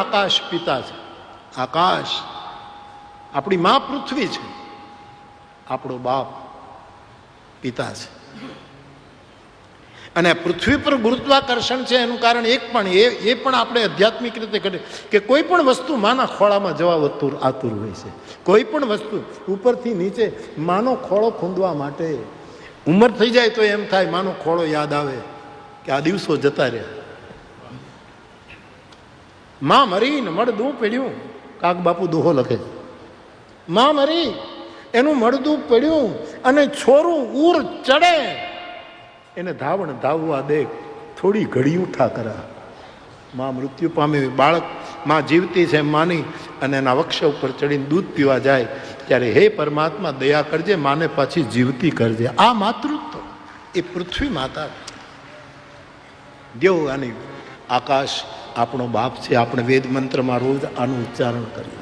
આકાશ પિતા છે. આકાશ આપણી મા પૃથ્વી છે. આપણો બાપ પિતા છે. અને પૃથ્વી પર ગુરુત્વાકર્ષણ છે એનું કારણ એક પણ, એ એ પણ આપણે આધ્યાત્મિક રીતે કરીએ કે કોઈ પણ વસ્તુ માના ખોળામાં જવા વતુર, આતુર હોય છે. કોઈ પણ વસ્તુ ઉપરથી નીચે માનો ખોળો ખૂંદવા માટે. ઉંમર થઈ જાય તો એમ થાય, માનો ખોળો યાદ આવે કે આ દિવસો જતા રહ્યા. માં મરીને મળદું પડ્યું. કાક બાપુ દોહો લખે માં મરી, એનું મળદું પડ્યું અને છોરું ઉર ચડે. એને ધાવણ ધાવવા દે, થોડી ઘડી ઉઠા કરા. માં મૃત્યુ પામી બાળકમાં જીવતી છે માની અને એના વક્ષ ઉપર ચડીને દૂધ પીવા જાય ત્યારે હે પરમાત્મા, દયા કરજે, માને પાછી જીવતી કરજે. આ માતૃત્વ એ પૃથ્વી માતા. દેવ આની આકાશ આપણો બાપ છે આપણે વેદ મંત્રમાં રોજ આનું ઉચ્ચારણ કરીએ.